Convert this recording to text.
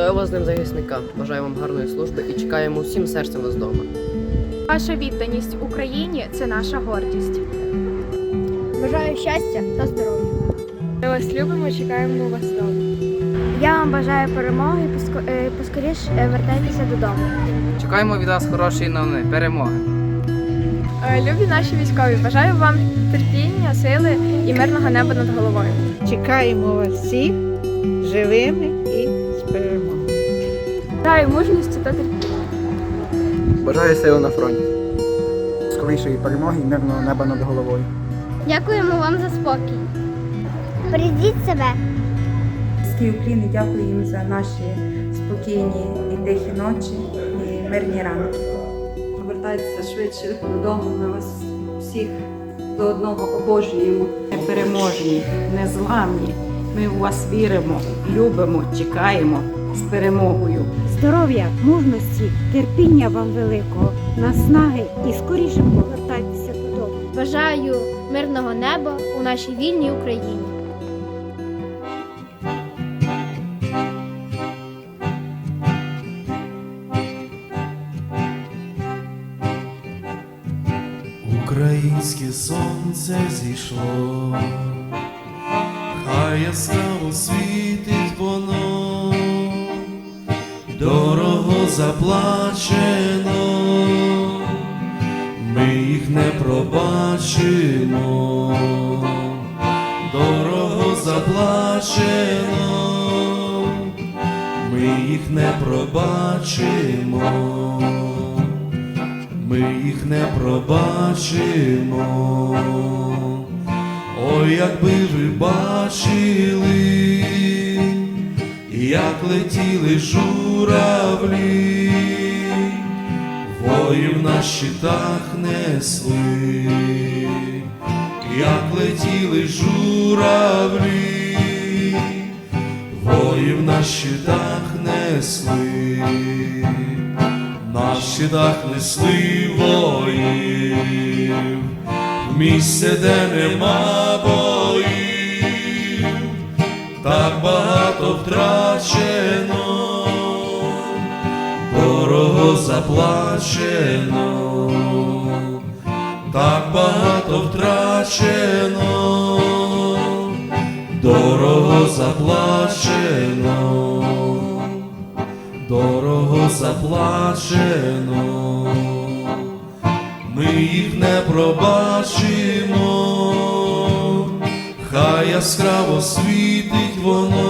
Вітаю вас з ним захисника. Бажаю вам гарної служби і чекаємо всім серцем вас вдома. Ваша відданість Україні це наша гордість. Бажаю щастя та здоров'я. Ми вас любимо, чекаємо вас вдома. Я вам бажаю перемоги і е, поскоріш е, вертайтеся додому. Чекаємо від вас хорошої новини, перемоги. Е, Любі наші військові, бажаю вам терпіння, сили і мирного неба над головою. Чекаємо вас всіх живими і Бажаю сили на фронті. Скорішої перемоги і мирного неба над головою. Дякуємо вам за спокій. Бережіть себе. Уклін і дякую їм за наші спокійні і тихі ночі і мирні ранки. Повертайтеся швидше додому. Ми вас всіх до одного обожнюємо. Непереможні, незламні. Ми в вас віримо, любимо, чекаємо з перемогою. Здоров'я, мужності, терпіння вам великого, наснаги і скоріше повертайтеся додому. Бажаю мирного неба у нашій вільній Україні. Українське сонце зійшло, хай яскраво світить дорого заплачено, ми їх не пробачимо, дорого заплачено, ми їх не пробачимо. Ми їх не пробачимо. Ой, якби ви бачили, як летіли журавлі, воїв на щитах несли, як летіли журавлі, воїв на щитах несли на щитах несли воїв, місце, де нема боїв, так багато втрачено, заплачено, так багато втрачено, дорого заплачено. Дорого заплачено, ми їх не пробачимо, хай яскраво світить воно,